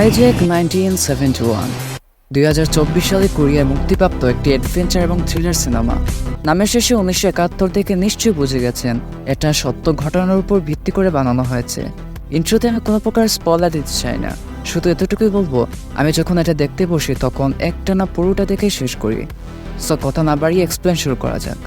Hijack nineteen seventy one দুই হাজার চব্বিশ সালে কোরিয়ায় মুক্তিপ্রাপ্ত একটি অ্যাডভেঞ্চার এবং থ্রিলার সিনেমা নামের শেষে উনিশশো একাত্তর থেকে নিশ্চয়ই বুঝে গেছেন, এটা সত্য ঘটনার উপর ভিত্তি করে বানানো হয়েছে। ইন্ট্রোতে আমি কোনো প্রকার স্পলার দিতে চাই না। শুধু এতটুকুই বলব, আমি যখন এটা দেখতে বসি, তখন একটানা পুরোটা দেখে শেষ করি। সো কথা না বাড়িয়ে এক্সপ্লেন শুরু করা যাক।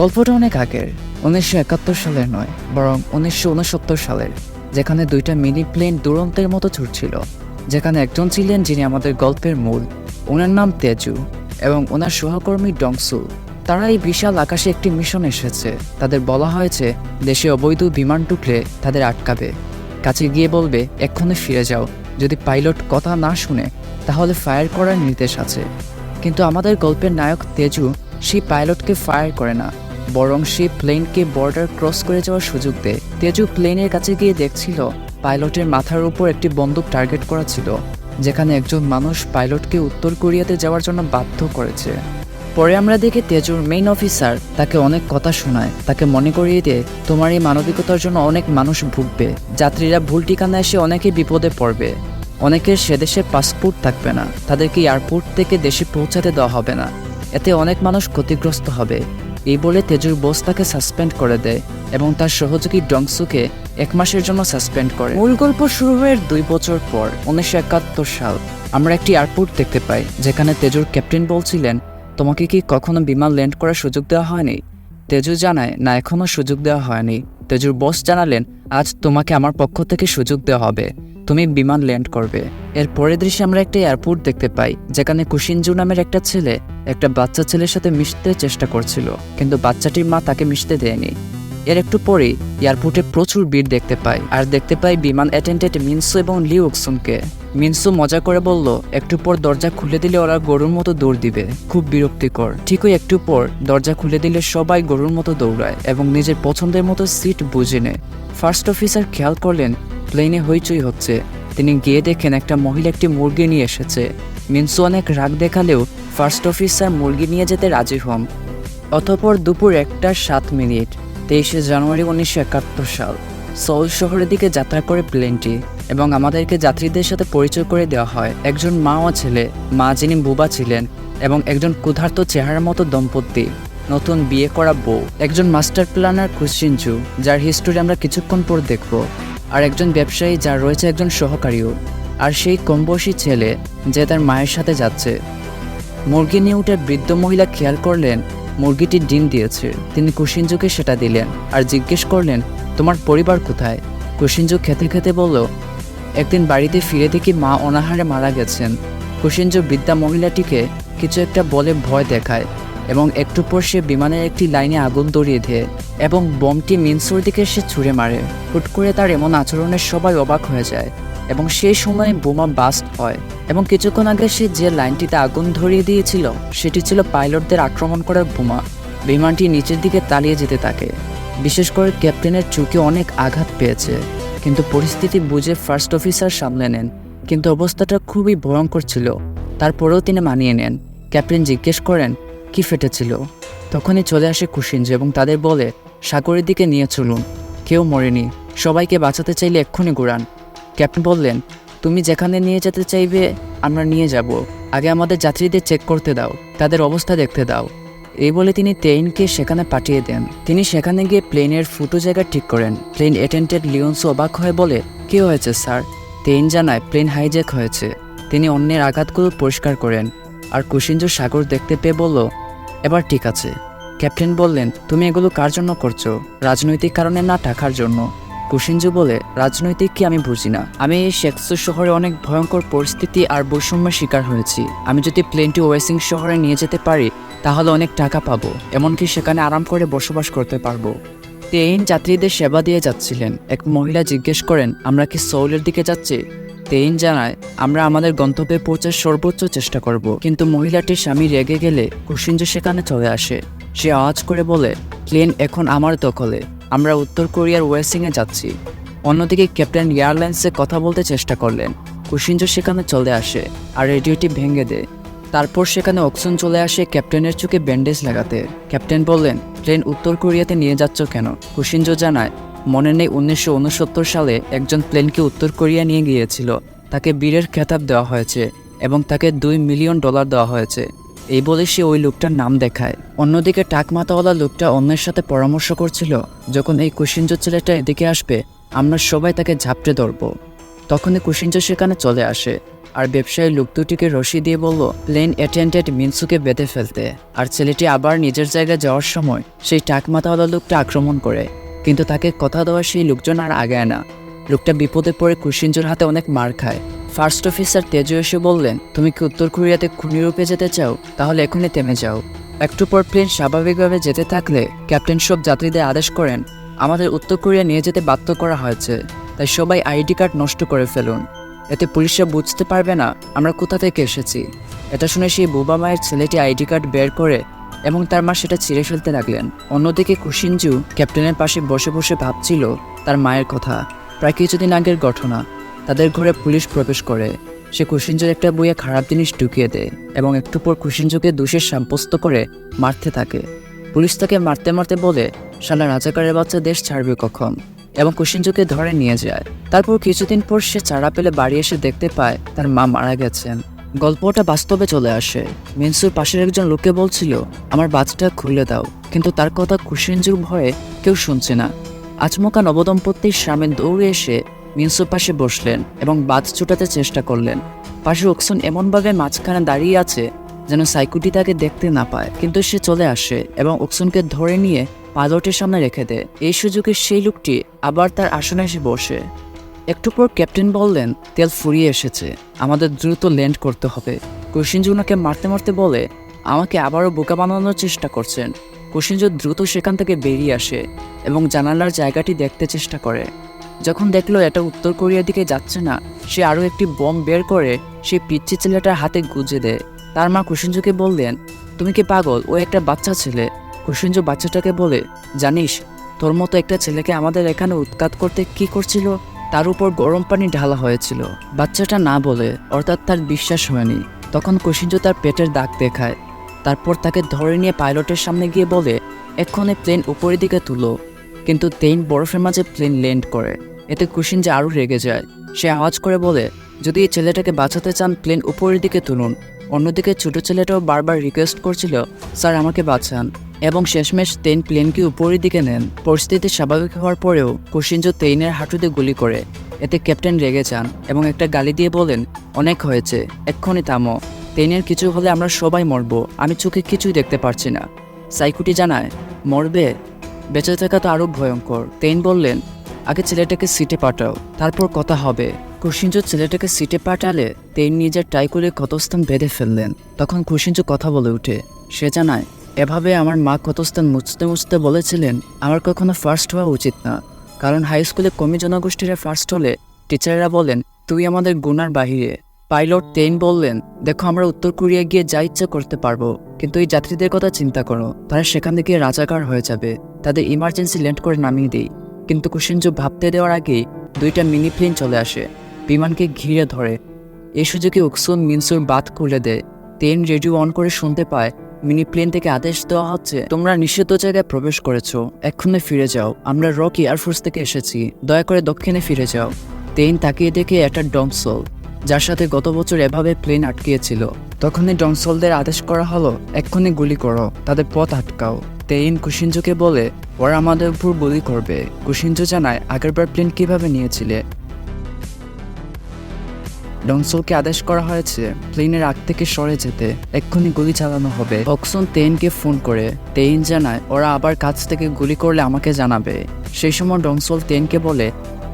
গল্পটা অনেক আগের, উনিশশো একাত্তর সালের নয়, বরং উনিশশো উনসত্তর সালের। যেখানে দুইটা মিনি প্লেন দুরন্তের মতো ছুটছিল, যেখানে একজন ছিলেন যিনি আমাদের গল্পের মূল, ওনার নাম তেজু এবং ওনার সহকর্মী ডংসু। তারা এই বিশাল আকাশে একটি মিশন এসেছে। তাদের বলা হয়েছে, দেশে অবৈধ বিমান টুকলে তাদের আটকাবে। কাছে গিয়ে বলবে, এক্ষুনি ফিরে যাও। যদি পাইলট কথা না শুনে, তাহলে ফায়ার করার নির্দেশ আছে। কিন্তু আমাদের গল্পের নায়ক তেজু, সেই পাইলটকে ফায়ার করে না। বরং সে প্লেনকে বর্ডার ক্রস করে যাওয়ার সুযোগ দেয়। তেজু প্লেনের কাছে গিয়ে দেখছিল, পাইলটের মাথার উপর একটি বন্দুক টার্গেট করা ছিল, যেখানে একজন মানুষ পাইলটকে উত্তর কোরিয়াতে যাওয়ার জন্য বাধ্য করেছে। পরে আমরা দেখি তেজুর মেইন অফিসার তাকে অনেক কথা শোনায়। তাকে মনে করিয়ে দিয়ে, তোমার এই মানবিকতার জন্য অনেক মানুষ ভুগবে। যাত্রীরা ভুল ঠিকানা এসে অনেকে বিপদে পড়বে। অনেকের সে দেশে পাসপোর্ট থাকবে না। তাদেরকে এয়ারপোর্ট থেকে দেশে পৌঁছাতে দেওয়া হবে না। এতে অনেক মানুষ ক্ষতিগ্রস্ত হবে। এই বলে তেজুর বোস তাকে সাসপেন্ড করে দেয় এবং তার সহযোগী ডংসুকে এক মাসের জন্য সাসপেন্ড করে। মূল গল্প শুরু হয়ে দুই বছর পর, উনিশশো একাত্তর সাল, আমরা একটি এয়ারপোর্ট দেখতে পাই, যেখানে তেজুর ক্যাপ্টেন বলছিলেন, তোমাকে কি কখনো বিমান ল্যান্ড করার সুযোগ দেওয়া হয়নি? তেজু জানায়, না এখনও সুযোগ দেওয়া হয়নি। তেজুর বস জানালেন, আজ তোমাকে আমার পক্ষ থেকে সুযোগ দেওয়া হবে। তুমি বিমান ল্যান্ড করবে। এর পরের দৃশ্যে আমরা একটা এয়ারপোর্ট দেখতে পাই, যেখানে কুশিনজু নামের একটা ছেলে একটা বাচ্চা ছেলের সাথে মিশতে চেষ্টা করছিল, কিন্তু বাচ্চাটির মা তাকে মিশতে দেয়নি। এর একটু পরেই এয়ারপোর্টে প্রচুর ভিড় দেখতে পাই, আর দেখতে পাই বিমান অ্যাটেন্ডেন্ট মিনসু এবং লিউ উকসুমকে। মিনসু মজা করে বলল, একটু পর দরজা খুলে দিলে ওরা গরুর মতো দৌড় দিবে। খুব বিরক্তিকর। ঠিকই একটু পর দরজা খুলে দিলে সবাই গরুর মতো দৌড়ায় এবং নিজের পছন্দের মতো সিট বুঝে নেয়। ফার্স্ট অফিসার খেয়াল করলেন প্লেনে হইচই হচ্ছে। তিনি গিয়ে দেখেন একটা মহিলা একটি মুরগি নিয়ে এসেছে। মিনসু অনেক রাগ দেখালেও ফার্স্ট অফিসার মুরগি নিয়ে যেতে রাজি হন। অতঃপর দুপুর একটা সাত মিনিট, তেইশে জানুয়ারি উনিশশো একাত্তর সাল। সৌল শহরের দিকে যাত্রা করে প্লেনটি এবং আমাদেরকে যাত্রীদের সাথে পরিচয় করে দেওয়া হয়। একজন মা ও ছেলে, মা যিনি বুবা ছিলেন এবং একজন ক্ষুধার্ত চেহারার মতো দম্পতি, নতুন বিয়ে করা বউ। একজন মাস্টার প্ল্যানার কুসিনজু, যার হিস্টোরি আমরা কিছুক্ষণ পর দেখব। আর একজন ব্যবসায়ী যার রয়েছে একজন সহকারীও, আর সেই কমবয়সী ছেলে যে তার মায়ের সাথে যাচ্ছে। মুরগি নিয়ে উঠে বৃদ্ধ মহিলা খেয়াল করলেন, মুরগিটি ডিম দিয়েছে। তিনি কুশিনজুকে সেটা দিলেন আর জিজ্ঞেস করলেন, তোমার পরিবার কোথায়? কুশিনজু খেতে খেতে বলল, একদিন বাড়িতে ফিরে দেখি মা অনাহারে মারা গেছেন। কুশিনজু বৃদ্ধা মহিলাটিকে কিছু একটা বলে ভয় দেখায়। এবং একটু পর সে বিমানের একটি লাইনে আগুন ধরিয়ে দেয় এবং বমটি মিনসুর দিকে সে ছুঁড়ে মারে। হুট করে তার এমন আচরণে সবাই অবাক হয়ে যায় এবং সেই সময় বোমা বাস্ট হয় এবং কিছুক্ষণ আগে সে যে লাইনটিতে আগুন ধরিয়ে দিয়েছিল, সেটি ছিল পাইলটদের আক্রমণ করার বোমা। বিমানটি নিচের দিকে তালিয়ে যেতে থাকে। বিশেষ করে ক্যাপ্টেনের চোখে অনেক আঘাত পেয়েছে। কিন্তু পরিস্থিতি বুঝে ফার্স্ট অফিসার সামলে নেন। কিন্তু অবস্থাটা খুবই ভয়ঙ্কর ছিল। তারপরেও তিনি মানিয়ে নেন। ক্যাপ্টেন জিজ্ঞেস করেন কি ফেটেছিল? তখনই চলে আসে কুশিনজ এবং তাদের বলে, সাগরের দিকে নিয়ে চলুন। কেউ মরেনি। সবাইকে বাঁচাতে চাইলে এক্ষুনি ঘুরান। ক্যাপ্টেন বললেন, তুমি যেখানে নিয়ে যেতে চাইবে, আমরা নিয়ে যাব। আগে আমাদের যাত্রীদের চেক করতে দাও। তাদের অবস্থা দেখতে দাও। এই বলে তিনি তেইনকে সেখানে পাঠিয়ে দেন। তিনি সেখানে গিয়ে প্লেনের ফুটো জায়গা ঠিক করেন। প্লেন অ্যাটেন্ডেন্ট লিওন্স অবাক হয়ে বলে, কি হয়েছে, স্যার? তেইন জানায়, প্লেন হাইজ্যাক হয়েছে। তিনি অন্যের আঘাতগুলো পরিষ্কার করেন। আর কুশিঞ্জ সাগর দেখতে পেয়ে বলল এবার ঠিক আছে। ক্যাপ্টেন বললেন, তুমি এগুলো কার জন্য করছ? রাজনৈতিক কারণে না টাকার জন্য? কুশিঞ্জু বলে, রাজনৈতিক কি আমি বুঝি না। আমি এই শেক্সু শহরে অনেক ভয়ঙ্কর পরিস্থিতি আর বৈষম্যের শিকার হয়েছি। আমি যদি প্লেনটি ওয়েসিং শহরে নিয়ে যেতে পারি, তাহলে অনেক টাকা পাবো। এমনকি সেখানে আরাম করে বসবাস করতে পারব। তেইন যাত্রীদের সেবা দিয়ে যাচ্ছিলেন। এক মহিলা জিজ্ঞেস করেন, আমরা কি সৌলের দিকে যাচ্ছি? তেইন জানায়, আমরা আমাদের গন্তব্যে পৌঁছার সর্বোচ্চ চেষ্টা করব। কিন্তু মহিলাটির স্বামী রেগে গেলে কুসিঞ্জ সেখানে চলে আসে। সে আওয়াজ করে বলে, প্লেন এখন আমার দখলে। আমরা উত্তর কোরিয়ার ওয়েসিংয়ে যাচ্ছি। অন্যদিকে ক্যাপ্টেন এয়ারলাইন্সে কথা বলতে চেষ্টা করলেন। কুসিঞ্জ সেখানে চলে আসে আর রেডিওটি ভেঙে দেয়। তারপর সেখানে অক্সন চলে আসে ক্যাপ্টেনের চোখে ব্যান্ডেজ লাগাতে। ক্যাপ্টেন বললেন, প্লেন উত্তর কোরিয়াতে নিয়ে যাচ্ছ কেন? কুশিঞ্জু জানায়, মনে নেই উনিশশো উনসত্তর সালে একজন প্লেনকে উত্তর কোরিয়া নিয়ে গিয়েছিল। তাকে বীরের খেতাব দেওয়া হয়েছে এবং তাকে দুই মিলিয়ন ডলার দেওয়া হয়েছে। এই বলে সে ওই লোকটার নাম দেখায়। অন্যদিকে টাকমাতাওয়ালা লোকটা অন্যের সাথে পরামর্শ করছিল, যখন এই কুশিঞ্জ ছেলেটা এদিকে আসবে, আমরা সবাই তাকে ঝাপটে ধরবো। তখনই কুশিঞ্জ সেখানে চলে আসে। আর ব্যবসায়ী লোক দুটিকে রশি দিয়ে বলল প্লেন অ্যাটেন্ডেন্ট মিনসুকে বেঁধে ফেলতে। আর ছেলেটি আবার নিজের জায়গায় যাওয়ার সময় সেই টাকমাতাওয়ালা লোকটা আক্রমণ করে। কিন্তু তাকে কথা দেওয়া সেই লোকজন আর আগায় না। লোকটা বিপদে পড়ে কুশিঞ্জোর হাতে অনেক মার খায়। ফার্স্ট অফিসার তেজু এসে বললেন, তুমি কি উত্তর কোরিয়াতে খুনি রূপে যেতে চাও? তাহলে এখনই থেমে যাও। একটু পর প্লেন স্বাভাবিকভাবে যেতে থাকলে ক্যাপ্টেন সব যাত্রীদের আদেশ করেন, আমাদের উত্তর কোরিয়া নিয়ে যেতে বাধ্য করা হয়েছে। তাই সবাই আইডি কার্ড নষ্ট করে ফেলুন। এতে পুলিশরা বুঝতে পারবে না আমরা কোথা থেকে এসেছি। এটা শুনে সেই বুবা মায়ের ছেলেটি আইডি কার্ড বের করে এবং তার মা সেটা ছিঁড়ে ফেলতে লাগলেন। অন্যদিকে কুশিনজু ক্যাপ্টেনের পাশে বসে বসে ভাবছিল তার মায়ের কথা। প্রায় কিছুদিন আগের ঘটনা। তাদের ঘরে পুলিশ প্রবেশ করে। সে কুশিনজুর একটা বইয়ে খারাপ জিনিস ঢুকিয়ে দেয় এবং একটু পর কুশিনজুকে দোষে সাব্যস্ত করে মারতে থাকে। পুলিশ তাকে মারতে মারতে বলে, শালা রাজাকারের বাচ্চা দেশ ছাড়বে কখন? এবং কুশিনজুকে ধরে নিয়ে যায়। তারপর কিছুদিন পর সে চারা পেলে বাড়ি এসে দেখতে পায়, তার মা মারা গেছেন। গল্পটা বাস্তবে চলে আসে। মিনসুর পাশের একজন লোকে বলছিল, আমার বাচ্চাটা খুলে দাও। কিন্তু তার কথা কুশিনজুর ভয়ে কেউ শুনছে না। আচমকা নবদম্পতির সামনে দৌড়ে এসে মিনসুর পাশে বসলেন এবং বাজ ছুটাতে চেষ্টা করলেন। পাশে অক্সন এমনভাবে মাঝখানে দাঁড়িয়ে আছে যেন সাইকুটি তাকে দেখতে না পায়। কিন্তু সে চলে আসে এবং অক্সনকে ধরে নিয়ে পাইলটের সামনে রেখে দেয় এই সুযোগে সেই লোকটি আবার তার আসনে এসে বসে। একটু পর ক্যাপ্টেন বললেন, তেল ফুরিয়ে এসেছে। আমাদের দ্রুত ল্যান্ড করতে হবে। কুশিনজু ওনাকে মারতে মারতে বলে, আমাকে আবারও বোকা বানানোর চেষ্টা করছেন। কুশিনজু দ্রুত সেখান থেকে বেরিয়ে আসে এবং জানালার জায়গাটি দেখতে চেষ্টা করে। যখন দেখল এটা উত্তর কোরিয়ার দিকে যাচ্ছে না, সে আরও একটি বম বের করে সেই পিচ্ছি ছেলেটার হাতে গুজে দেয়। তার মা কুশিনজুকে বললেন, তুমি কি পাগল? ও একটা বাচ্চা ছেলে। কুশিনজু বাচ্চাটাকে বলে, জানিস, তোর মতো একটা ছেলেকে আমাদের এখানে উৎখাত করতে কি করছিল? তার উপর গরম পানি ঢালা হয়েছিল। বাচ্চাটা না বলে, অর্থাৎ তার বিশ্বাস হয়নি। তখন কুশিনজু তার পেটের দাগ দেখায়। তারপর তাকে ধরে নিয়ে পাইলটের সামনে গিয়ে বলে, এক্ষণে প্লেন উপরের দিকে তুলো। কিন্তু তেইন বরফের মাঝে প্লেন ল্যান্ড করে। এতে কুশিনজা আরও রেগে যায়। সে আওয়াজ করে বলে, যদি এই ছেলেটাকে বাঁচাতে চান, প্লেন উপরের দিকে তুলুন। অন্যদিকে ছোট ছেলেটাও বারবার রিকোয়েস্ট করছিল, স্যার, আমাকে বাঁচান। এবং শেষমেশ তেইন প্লেনকে উপরের দিকে নেন। পরিস্থিতি স্বাভাবিক হওয়ার পরেও কুশিনজো তেইনের হাঁটুতে গুলি করে। এতে ক্যাপ্টেন রেগে যান এবং একটা গালি দিয়ে বলেন, অনেক হয়েছে, এক্ষুনি থামো। তেইনের কিছু হলে আমরা সবাই মরবো, আমি চোখে কিছুই দেখতে পারছি না। সাইকুটি জানায়, মরবে? বেঁচে থাকা তো আরও ভয়ঙ্কর। তেইন বললেন, আগে ছেলেটাকে সিটে পাঠাও, তারপর কথা হবে। কুশিঞ্জু ছেলেটাকে সিটে পাঠালে তেইন নিজের টাই করে ক্ষতস্থান বেঁধে ফেললেন। তখন কুশিঞ্জু কথা বলে ওঠে সে জানায়, এভাবে আমার মা ক্ষতস্থান মুছতে মুছতে বলেছিলেন, আমার কখনো ফার্স্ট হওয়া উচিত না। কারণ হাই স্কুলে কমি জনগোষ্ঠীরা ফার্স্ট হলে টিচাররা বলেন, তুই আমাদের গুনার বাহিরে। পাইলট তেইন বললেন, দেখো, আমরা উত্তর কোরিয়া গিয়ে যা ইচ্ছা করতে পারব, কিন্তু এই যাত্রীদের কথা চিন্তা করো, তারা সেখান থেকে রাজাকার হয়ে যাবে। তাদের ইমার্জেন্সি ল্যান্ড করে নামিয়ে দেই। কিন্তু কুশিনজু ভাবতে দেওয়ার আগেই দুইটা মিনি প্লেন চলে আসে। বিমানকে ঘিরে ধরে। এ সুযোগে উকসুন মিনসুর বাত খুলে দেয়। তেন রেডিও অন করে শুনতে পায়, মিনি প্লেন থেকে আদেশ দেওয়া হচ্ছে, তোমরা নিষিদ্ধ জায়গায় প্রবেশ করেছ, এক্ষুনি ফিরে যাও। আমরা রক এয়ারফোর্স থেকে এসেছি, দয়া করে দক্ষিণে ফিরে যাও। তেইন তাকিয়ে দেখে একটা ডমসল যার সাথে গত বছর এভাবে প্লেন আটকিয়েছিল। তখনই ডমসলদের আদেশ করা হলো, এক্ষুনি গুলি করো, তাদের পথ আটকাও। তেইন কুশিনজুকে বলে, ওরা আমাদের উপর গুলি করবে। কুশিনজু জানায়, আগেরবার প্লেন কীভাবে নিয়েছিলে? ডংসলকে আদেশ করা হয়েছে, প্লেনের আগ থেকে সরে যেতে। এক্ষুনি গুলি চালানো হবে। অক্সন তেইনকে ফোন করে, তেইন জানায়, ওরা আবার কাছ থেকে গুলি করলে আমাকে জানাবে। সেই সময় ডংসল তেইনকে বলে,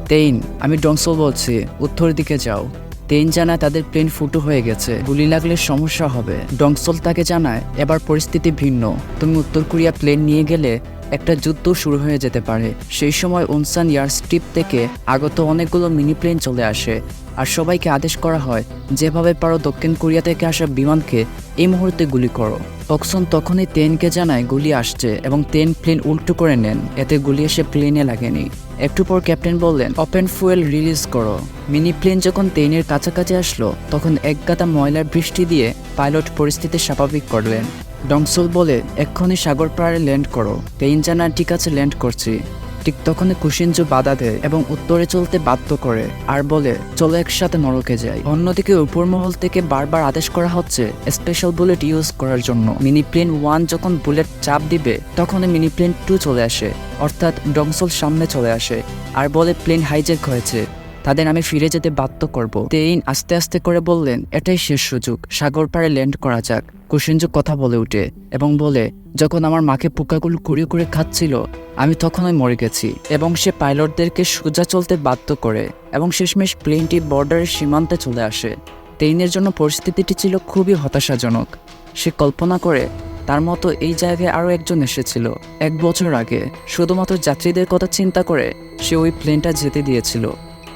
তেইন, আমি ডংসল বলছি, উত্তর দিকে যাও। তেইন জানায়, তাদের প্লেন ফুটো হয়ে গেছে, গুলি লাগলে সমস্যা হবে। ডংসল তাকে জানায়, এবার পরিস্থিতি ভিন্ন। তুমি উত্তর কোরিয়া প্লেন নিয়ে গেলে একটা যুদ্ধ শুরু হয়ে যেতে পারে। সেই সময় উনসান ইয়ার স্ট্রিপ থেকে আগত অনেকগুলো মিনি প্লেন চলে আসে আর সবাইকে আদেশ করা হয়, যেভাবে পারো দক্ষিণ কোরিয়া থেকে আসা বিমানকে এই মুহূর্তে গুলি করো। অক্সন তখনই তেনকে জানায় গুলি আসছে এবং তেন প্লেন উল্টো করে নেন, এতে গুলি এসে প্লেনে লাগেনি। একটু পর ক্যাপ্টেন বললেন, ওপেন ফুয়েল রিলিজ করো। মিনি প্লেন যখন তেইনের কাছাকাছি আসলো, তখন একগাদা ময়লার বৃষ্টি দিয়ে পাইলট পরিস্থিতি স্বাভাবিক করলেন। ডংসল বলে, এক্ষুনি সাগর পাড়ে ল্যান্ড করো। তেইন জানা ঠিক আছে ল্যান্ড করছি। ঠিক তখনই কুশিঞ্জু বাধা দেয় এবং উত্তরে চলতে বাধ্য করে আর বলে, চলো একসাথে নরকে যাই। অন্যদিকে উপর মহল থেকে বারবার আদেশ করা হচ্ছে স্পেশাল বুলেট ইউজ করার জন্য। মিনি প্লেন ওয়ান যখন বুলেট চাপ দিবে, তখনই মিনি প্লেন টু চলে আসে, অর্থাৎ ডংসল সামনে চলে আসে, আর বলে, প্লেন হাইজ্যাক হয়েছে। তাদের আমি ফিরে যেতে বাধ্য করব। তেইন আস্তে আস্তে করে বললেন, এটাই শেষ সুযোগ। সাগর পাড়ে ল্যান্ড করা যাক। কুশিঞ্জু কথা বলে উঠে এবং বলে, যখন আমার মাকে পোকাগুলো কুড়িয়ে করে খাচ্ছিল, আমি তখনই মরে গেছি। এবং সে পাইলটদেরকে সোজা চলতে বাধ্য করে এবং শেষমেশ প্লেনটি বর্ডারের সীমান্তে চলে আসে। তেইনের জন্য পরিস্থিতিটি ছিল খুবই হতাশাজনক। সে কল্পনা করে, তার মতো এই জায়গায় আরও একজন এসেছিল। এক বছর আগে, শুধুমাত্র যাত্রীদের কথা চিন্তা করে, সে ওই প্লেনটা যেতে দিয়েছিল।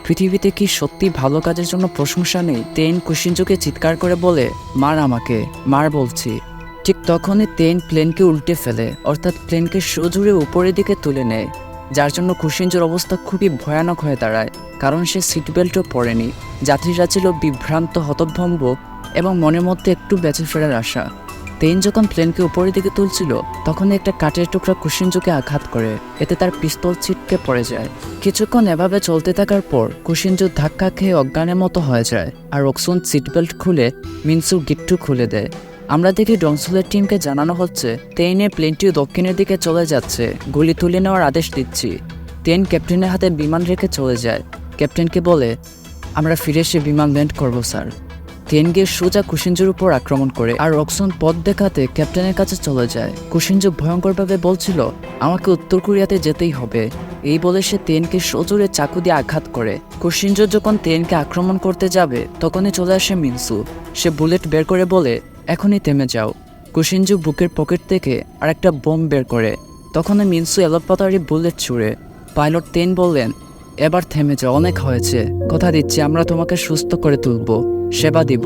পৃথিবীতে কি সত্যি ভালো কাজের জন্য প্রশংসা নেই? তেন কুশিঞ্জুকে চিৎকার করে বলে, মার আমাকে, মার বলছি। ঠিক তখনই তেন প্লেনকে উল্টে ফেলে, অর্থাৎ প্লেনকে সজুরে উপরের দিকে তুলে নেয়, যার জন্য কুশিঞ্জুর অবস্থা খুবই ভয়ানক হয়ে দাঁড়ায়, কারণ সে সিট বেল্টও পরেনি। যাত্রীরা ছিল বিভ্রান্ত, হতভম্ব এবং মনের মধ্যে একটু বেঁচে ফেরার আশা। তেইন যখন প্লেনকে উপরের দিকে তুলছিল, তখন একটা কাঠের টুকরা কুশিঞ্জুকে আঘাত করে। এতে তার পিস্তল ছিটকে পড়ে যায়। কিছুক্ষণ এভাবে চলতে থাকার পর কুশিঞ্জু ধাক্কা খেয়ে অজ্ঞানের মতো হয়ে যায় আর অক্সুন সিটবেল্ট খুলে মিনসুর গিট্টু খুলে দেয়। আমরা দেখি ডংসুলের টিমকে জানানো হচ্ছে, তেইনের প্লেনটি দক্ষিণের দিকে চলে যাচ্ছে। গুলি তুলে নেওয়ার আদেশ দিচ্ছি। তেন ক্যাপ্টেনের হাতে বিমান রেখে চলে যায়। ক্যাপ্টেনকে বলে, আমরা ফিরে এসে বিমান ল্যান্ড করব, স্যার। তেন গিয়ে সোজা কুশিঞ্জুর উপর আক্রমণ করে, আর রক্সন পথ দেখাতে ক্যাপ্টেনের কাছে চলে যায়। কুশিঞ্জু ভয়ঙ্করভাবে বলছিল, আমাকে উত্তর কোরিয়াতে যেতেই হবে। এই বলে সে তেনকে সজোরে চাকু দিয়ে আঘাত করে। কুশিঞ্জু যখন তেনকে আক্রমণ করতে যাবে, তখনই চলে আসে মিনসু। সে বুলেট বের করে বলে, এখনই থেমে যাও। কুশিঞ্জু বুকের পকেট থেকে আর একটা বোম বের করে। তখনই মিনসু এলোপাতারি বুলেট ছুড়ে। পাইলট তেন বললেন, এবার থেমে যাও, অনেক হয়েছে। কথা দিচ্ছি, আমরা তোমাকে সুস্থ করে তুলবো। সেবা দিব।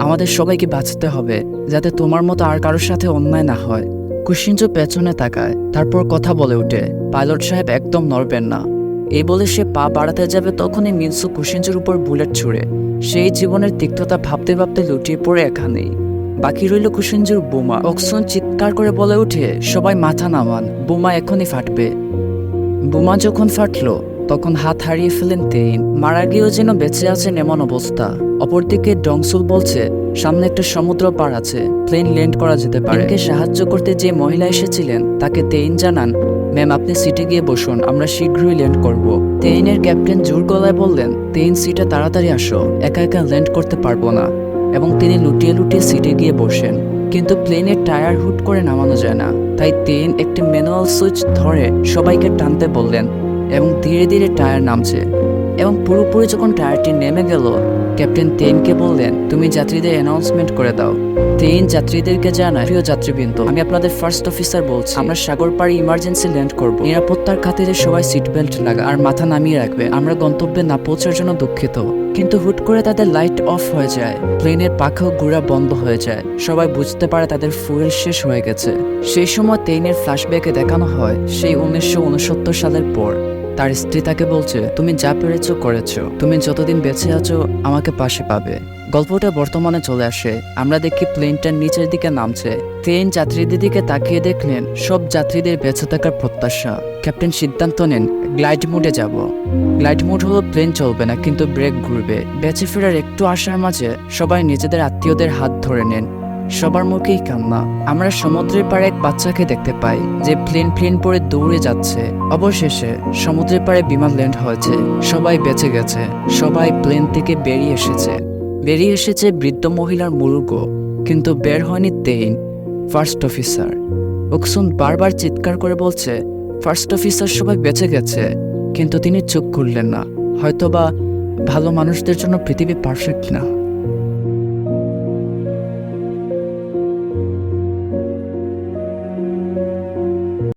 আমাদের সবাইকে বাঁচতে হবে, যাতে তোমার মতো আর কারোর সাথে অন্যায় না হয়। কুশিঞ্জু পেছনে তাকায়, তারপর কথা বলে ওঠে, পাইলট সাহেব একদম নড়বেন না। এই বলে সে পা বাড়াতে যাবে তখনই মিনসু কুশিঞ্জুর উপর বুলেট ছুড়ে। সেই জীবনের তিক্ততা ভাবতে ভাবতে লুটিয়ে পড়ে এখানেই। বাকি রইল কুশিঞ্জুর বোমা। অক্সন চিৎকার করে বলে উঠে সবাই মাথা নামান, বোমা এখনই ফাটবে। বোমা যখন ফাটলো তখন হাত হারিয়ে ফেলেন তেইন মারা গিয়েও যেন বেঁচে আছেন এমন অবস্থা। অপরদিকে ডংসুল বলছে, সামনে একটা সমুদ্র পার আছে, প্লেন ল্যান্ড করা যেতে পারে। সাহায্য করতে যে মহিলা এসেছিলেন, তাকে তেইন জানান, ম্যাম, আপনি সিটে গিয়ে বসুন, আমরা শীঘ্রই ল্যান্ড করব। তেইনের ক্যাপ্টেন জোর গলায় বললেন, তেইন সিটে তাড়াতাড়ি আসো, একা একা ল্যান্ড করতে পারব না। এবং তিনি লুটিয়ে লুটিয়ে সিটে গিয়ে বসেন। কিন্তু প্লেনের টায়ার হুট করে নামানো যায় না। তাই তেইন একটি ম্যানুয়াল সুইচ ধরে সবাইকে টানতে বললেন এবং ধীরে ধীরে টায়ার নামছে। এবং পুরোপুরি যখন টায়ারটি নেমে গেল, ক্যাপ্টেন তেইনকে বললেন, তুমি যাত্রীদের অ্যানাউন্সমেন্ট করে দাও। তেইন যাত্রীদেরকে জানায়, প্রিয় যাত্রীবৃন্দ, আমি আপনাদের ফার্স্ট অফিসার বলছি। আমরা সাগর পাড়ে ইমার্জেন্সি ল্যান্ড করব। নিরাপত্তার খাতিরে সবাই সিট বেল্ট লাগা, আর মাথা নামিয়ে রাখবে। আমরা গন্তব্যে না পৌঁছার জন্য দুঃখিত। কিন্তু হুট করে তাদের লাইট অফ হয়ে যায়। প্লেনের পাখাও ঘোরা বন্ধ হয়ে যায়। সবাই বুঝতে পারে তাদের ফুয়েল শেষ হয়ে গেছে। সেই সময় তেইনের ফ্ল্যাশব্যাকে দেখানো হয়, সেই উনিশশো উনসত্তর সালের পর। তার স্ত্রী তাকে বলছে, তুমি যা পেরেছ করেছ। তুমি যতদিন বেঁচে আছো, আমাকে পাশে পাবে। গল্পটা বর্তমানে চলে আসে। আমরা দেখি প্লেনটা নিচের দিকে নামছে। ট্রেন যাত্রীদের দিকে তাকিয়ে দেখলেন, সব যাত্রীদের বেঁচে থাকার প্রত্যাশা। ক্যাপ্টেন সিদ্ধান্ত নেন, গ্লাইড মোডে যাব। গ্লাইড মোড হলো প্লেন চলবে না, কিন্তু ব্রেক ঘুরবে। বেঁচে ফেরার একটু আশার মাঝে সবাই নিজেদের আত্মীয়দের হাত ধরে নেন। সবার মুখেই কান্না। আমরা সমুদ্রের পাড়ে এক বাচ্চাকে দেখতে পাই, যে প্লেন প্লেন পরে দৌড়ে যাচ্ছে। অবশেষে সমুদ্রের পাড়ে বিমান ল্যান্ড হয়েছে। সবাই বেঁচে গেছে। সবাই প্লেন থেকে বেরিয়ে এসেছে। বেরিয়ে এসেছে বৃদ্ধ মহিলার মুরুগ, কিন্তু বের হয়নি তেইন ফার্স্ট অফিসার ওকসুন বারবার চিৎকার করে বলছে ফার্স্ট অফিসার সবাই বেঁচে গেছে, কিন্তু তিনি চোখ খুললেন না। হয়তোবা ভালো মানুষদের জন্য পৃথিবী পারফেক্ট না।